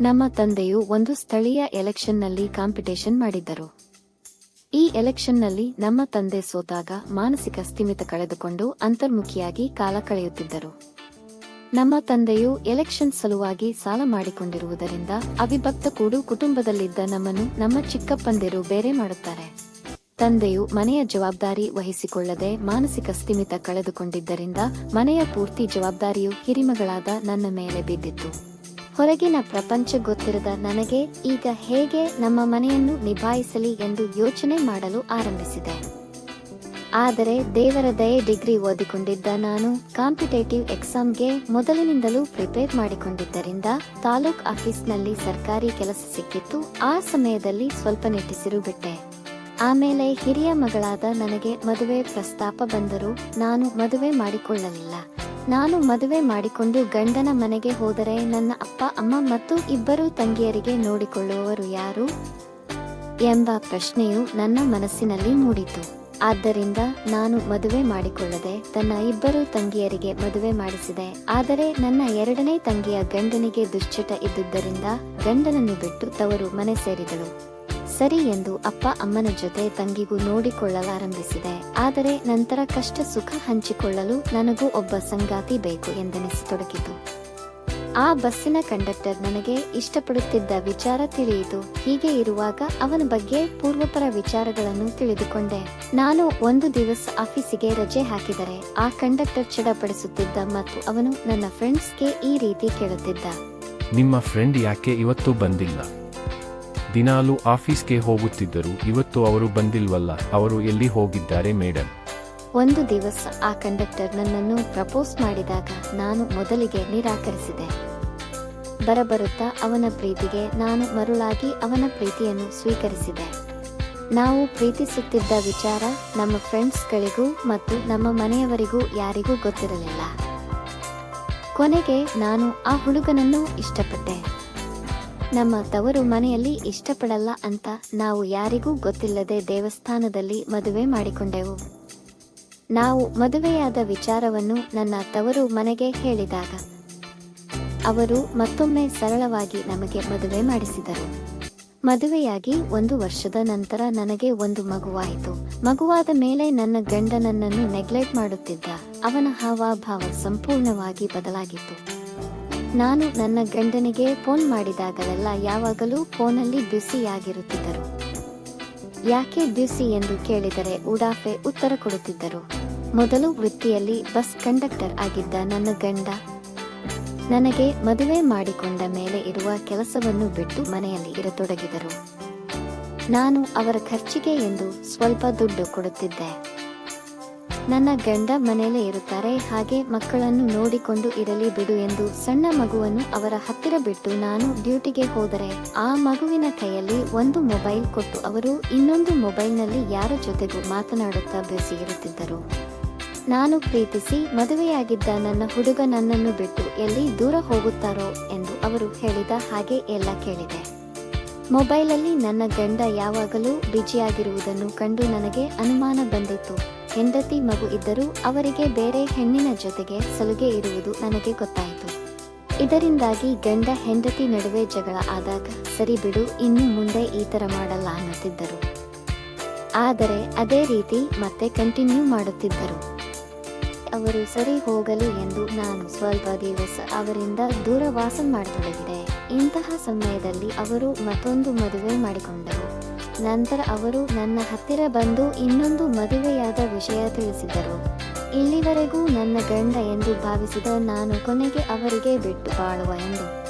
ನಮ್ಮ ತಂದೆಯು ಒಂದು ಸ್ಥಳೀಯ ಎಲೆಕ್ಷನ್ನಲ್ಲಿ ಕಾಂಪಿಟೇಷನ್ ಮಾಡಿದ್ದರು. ಈ ಎಲೆಕ್ಷನ್ನಲ್ಲಿ ನಮ್ಮ ತಂದೆ ಸೋತಾಗ ಮಾನಸಿಕ ಸ್ಥಿಮಿತ ಕಳೆದುಕೊಂಡು ಅಂತರ್ಮುಖಿಯಾಗಿ ಕಾಲ ಕಳೆಯುತ್ತಿದ್ದರು. ನಮ್ಮ ತಂದೆಯು ಎಲೆಕ್ಷನ್ ಸಲುವಾಗಿ ಸಾಲ ಮಾಡಿಕೊಂಡಿರುವುದರಿಂದ ಅವಿಭಕ್ತ ಕೂಡು ಕುಟುಂಬದಲ್ಲಿದ್ದ ನಮ್ಮನ್ನು ನಮ್ಮ ಚಿಕ್ಕಪ್ಪಂದಿರು ಬೇರೆ ಮಾಡುತ್ತಾರೆ. ತಂದೆಯು ಮನೆಯ ಜವಾಬ್ದಾರಿ ವಹಿಸಿಕೊಳ್ಳದೆ ಮಾನಸಿಕ ಸ್ಥಿಮಿತ ಕಳೆದುಕೊಂಡಿದ್ದರಿಂದ ಮನೆಯ ಪೂರ್ತಿ ಜವಾಬ್ದಾರಿಯು ಹಿರಿಮಗಳಾದ ನನ್ನ ಮೇಲೆ ಬಿದ್ದಿತ್ತು. ಹೊರಗಿನ ಪ್ರಪಂಚ ಗೊತ್ತಿರದ ನನಗೆ ಈಗ ಹೇಗೆ ನಮ್ಮ ಮನೆಯನ್ನು ನಿಭಾಯಿಸಲಿ ಎಂದು ಯೋಚನೆ ಮಾಡಲು ಆರಂಭಿಸಿದೆ. ಆದರೆ ದೇವರ ದಯೆ ಡಿಗ್ರಿ ಓದಿಕೊಂಡಿದ್ದ ನಾನು ಕಾಂಪಿಟೇಟಿವ್ ಎಕ್ಸಾಮ್ಗೆ ಮೊದಲಿನಿಂದಲೂ ಪ್ರಿಪೇರ್ ಮಾಡಿಕೊಂಡಿದ್ದರಿಂದ ತಾಲೂಕ್ ಆಫೀಸ್ನಲ್ಲಿ ಸರ್ಕಾರಿ ಕೆಲಸ ಸಿಕ್ಕಿತ್ತು. ಆ ಸಮಯದಲ್ಲಿ ಸ್ವಲ್ಪ ನಿಟ್ಟಿಸಿರು ಬಿಟ್ಟೆ. ಆಮೇಲೆ ಹಿರಿಯ ಮಗಳಾದ ನನಗೆ ಮದುವೆ ಪ್ರಸ್ತಾಪ ಬಂದರೂ ನಾನು ಮದುವೆ ಮಾಡಿಕೊಳ್ಳಲಿಲ್ಲ. ನಾನು ಮದುವೆ ಮಾಡಿಕೊಂಡು ಗಂಡನ ಮನೆಗೆ ಹೋದರೆ ನನ್ನ ಅಪ್ಪ, ಅಮ್ಮ ಮತ್ತು ಇಬ್ಬರು ತಂಗಿಯರಿಗೆ ನೋಡಿಕೊಳ್ಳುವವರು ಯಾರು? ಎಂಬ ಪ್ರಶ್ನೆಯು ನನ್ನ ಮನಸ್ಸಿನಲ್ಲಿ ಮೂಡಿತು. ಆದ್ದರಿಂದ ನಾನು ಮದುವೆ ಮಾಡಿಕೊಳ್ಳದೆ ತನ್ನ ಇಬ್ಬರು ತಂಗಿಯರಿಗೆ ಮದುವೆ ಮಾಡಿಸಿದೆ. ಆದರೆ ನನ್ನ ಎರಡನೇ ತಂಗಿಯ ಗಂಡನಿಗೆ ದುಶ್ಚಟ ಇದ್ದುದರಿಂದ ಗಂಡನನ್ನು ಬಿಟ್ಟು ತವರು ಮನೆ ಸೇರಿದಳು. ಸರಿ ಎಂದು ಅಪ್ಪ ಅಮ್ಮನ ಜೊತೆ ತಂಗಿಗೂ ನೋಡಿಕೊಳ್ಳಲಾರಂಭಿಸಿದೆ. ಆದರೆ ನಂತರ ಕಷ್ಟ ಸುಖ ಹಂಚಿಕೊಳ್ಳಲು ನನಗೂ ಒಬ್ಬ ಸಂಗಾತಿ ಬೇಕು ಎಂದೆನಿಸತೊಡಗಿತು. ಆ ಬಸ್ಸಿನ ಕಂಡಕ್ಟರ್ ನನಗೆ ಇಷ್ಟಪಡುತ್ತಿದ್ದ ವಿಚಾರ ತಿಳಿಯಿತು. ಹೀಗೆ ಇರುವಾಗ ಅವನ ಬಗ್ಗೆ ಪೂರ್ವಪರ ವಿಚಾರಗಳನ್ನು ತಿಳಿದುಕೊಂಡೆ. ನಾನು ಒಂದು ದಿವಸ ಆಫೀಸಿಗೆ ರಜೆ ಹಾಕಿದರೆ ಆ ಕಂಡಕ್ಟರ್ ಚಡಪಡಿಸುತ್ತಿದ್ದ ಮತ್ತು ಅವನು ನನ್ನ ಫ್ರೆಂಡ್ಸ್ಗೆ ಈ ರೀತಿ ಕೇಳುತ್ತಿದ್ದ. ನಿಮ್ಮ ಫ್ರೆಂಡ್ ಯಾಕೆ ಇವತ್ತು ಬಂದಿಲ್ಲ? ದಿನಾಲು ಆಫೀಸ್ಗೆ ಹೋಗುತ್ತಿದ್ದರು ಇವತ್ತು ಅವರು ಬಂದಿಲ್ವಲ್ಲ, ಅವರು ಎಲ್ಲಿ ಹೋಗಿದ್ದಾರೆ ಮೇಡಮ್ ಒಂದು ದಿವಸ ಆ ಕಂಡಕ್ಟರ್ ನನ್ನನ್ನು ಪ್ರಪೋಸ್ ಮಾಡಿದಾಗ ನಾನು ಮೊದಲಿಗೆ ನಿರಾಕರಿಸಿದೆ. ಬರಬರುತ್ತಾ ಅವನ ಪ್ರೀತಿಗೆ ನಾನು ಮರುಳಾಗಿ ಅವನ ಪ್ರೀತಿಯನ್ನು ಸ್ವೀಕರಿಸಿದೆ. ನಾವು ಪ್ರೀತಿಸುತ್ತಿದ್ದ ವಿಚಾರ ನಮ್ಮ ಫ್ರೆಂಡ್ಸ್ಗಳಿಗೂ ಮತ್ತು ನಮ್ಮ ಮನೆಯವರಿಗೂ ಯಾರಿಗೂ ಗೊತ್ತಿರಲಿಲ್ಲ. ಕೊನೆಗೆ ನಾನು ಆ ಹುಡುಗನನ್ನು ಇಷ್ಟಪಟ್ಟೆ. ನಮ್ಮ ತವರು ಮನೆಯಲ್ಲಿ ಇಷ್ಟಪಡಲ್ಲ ಅಂತ ನಾವು ಯಾರಿಗೂ ಗೊತ್ತಿಲ್ಲದೆ ದೇವಸ್ಥಾನದಲ್ಲಿ ಮದುವೆ ಮಾಡಿಕೊಂಡೆವು. ನಾವು ಮದುವೆಯಾದ ವಿಚಾರವನ್ನು ನನ್ನ ತವರು ಮನೆಗೆ ಹೇಳಿದಾಗ, ಅವರು ಮತ್ತೊಮ್ಮೆ ಸರಳವಾಗಿ ನಮಗೆ ಮದುವೆ ಮಾಡಿಸಿದರು. ಮದುವೆಯಾಗಿ ಒಂದು ವರ್ಷದ ನಂತರ ನನಗೆ ಒಂದು ಮಗುವಾಯಿತು. ಮಗುವಾದ ಮೇಲೆ ನನ್ನ ಗಂಡ ನನ್ನನ್ನು ನೆಗ್ಲೆಕ್ಟ್ ಮಾಡುತ್ತಿದ್ದ ಅವನ ಹಾವಭಾವ ಸಂಪೂರ್ಣವಾಗಿ ಬದಲಾಗಿತ್ತು. ನಾನು ನನ್ನ ಗಂಡನಿಗೆ ಫೋನ್ ಮಾಡಿದಾಗಲೆಲ್ಲ ಯಾವಾಗಲೂ ಫೋನಲ್ಲಿ ಬ್ಯುಸಿಯಾಗಿರುತ್ತಿದ್ದರು. ಯಾಕೆ ಬ್ಯುಸಿ ಎಂದು ಕೇಳಿದರೆ ಉಡಾಫೆ ಉತ್ತರ ಕೊಡುತ್ತಿದ್ದರು. ಮೊದಲು ವೃತ್ತಿಯಲ್ಲಿ ಬಸ್ ಕಂಡಕ್ಟರ್ ಆಗಿದ್ದ ನನ್ನ ಗಂಡ ನನಗೆ ಮದುವೆ ಮಾಡಿಕೊಂಡ ಮೇಲೆ ಇರುವ ಕೆಲಸವನ್ನು ಬಿಟ್ಟು ಮನೆಯಲ್ಲಿ ಇರತೊಡಗಿದರು. ನಾನು ಅವರ ಖರ್ಚಿಗೆ ಎಂದು ಸ್ವಲ್ಪ ದುಡ್ಡು ಕೊಡುತ್ತಿದ್ದೆ. ನನ್ನ ಗಂಡ ಮನೆಯಲ್ಲೇ ಇರುತ್ತಾರೆ, ಹಾಗೆ ಮಕ್ಕಳನ್ನು ನೋಡಿಕೊಂಡು ಇರಲಿ ಬಿಡು ಎಂದು ಸಣ್ಣ ಮಗುವನ್ನು ಅವರ ಹತ್ತಿರ ಬಿಟ್ಟು ನಾನು ಡ್ಯೂಟಿಗೆ ಹೋದರೆ, ಆ ಮಗುವಿನ ಕೈಯಲ್ಲಿ ಒಂದು ಮೊಬೈಲ್ ಕೊಟ್ಟು ಅವರು ಇನ್ನೊಂದು ಮೊಬೈಲ್ನಲ್ಲಿ ಯಾರ ಜೊತೆಗೂ ಮಾತನಾಡುತ್ತಾ ಬ್ಯುಸಿ ಇರುತ್ತಿದ್ದರು. ನಾನು ಪ್ರೀತಿಸಿ ಮದುವೆಯಾಗಿದ್ದ ನನ್ನ ಹುಡುಗ ನನ್ನನ್ನು ಬಿಟ್ಟು ಎಲ್ಲಿ ದೂರ ಹೋಗುತ್ತಾರೋ ಎಂದು ಅವರು ಹೇಳಿದ ಹಾಗೆ ಎಲ್ಲ ಕೇಳಿದೆ. ಮೊಬೈಲಲ್ಲಿ ನನ್ನ ಗಂಡ ಯಾವಾಗಲೂ ಬಿಜಿಯಾಗಿರುವುದನ್ನು ಕಂಡು ನನಗೆ ಅನುಮಾನ ಬಂದಿತ್ತು. ಹೆಂಡತಿ ಮಗು ಇದ್ದರೂ ಅವರಿಗೆ ಬೇರೆ ಹೆಣ್ಣಿನ ಜೊತೆಗೆ ಸಲುಗೆ ಇರುವುದು ನನಗೆ ಗೊತ್ತಾಯಿತು. ಇದರಿಂದಾಗಿ ಗಂಡ ಹೆಂಡತಿ ನಡುವೆ ಜಗಳ ಆದಾಗ, ಸರಿ ಬಿಡು, ಇನ್ನು ಮುಂದೆ ಈ ತರ ಮಾಡಲ್ಲ ಅನ್ನುತ್ತಿದ್ದರು. ಆದರೆ ಅದೇ ರೀತಿ ಮತ್ತೆ ಕಂಟಿನ್ಯೂ ಮಾಡುತ್ತಿದ್ದರು. ಅವರು ಸರಿ ಹೋಗಲಿ ಎಂದು ನಾನು ಸ್ವಲ್ಪ ದಿವಸ ಅವರಿಂದ ದೂರವಾಸ ಮಾಡತೊಡಗಿದೆ. ಇಂತಹ ಸಮಯದಲ್ಲಿ ಅವರು ಮತ್ತೊಂದು ಮದುವೆ ಮಾಡಿಕೊಂಡರು. ನಂತರ ಅವರು ನನ್ನ ಹತ್ತಿರ ಬಂದು ಇನ್ನೊಂದು ಮದುವೆಯಾದ ವಿಷಯ ತಿಳಿಸಿದರು. ಇಲ್ಲಿವರೆಗೂ ನನ್ನ ಗಂಡ ಎಂದು ಭಾವಿಸಿದ ನಾನು ಕೊನೆಗೆ ಅವರಿಗೆ ಬಿಟ್ಟು ಬಾಳುವ ಎಂದು.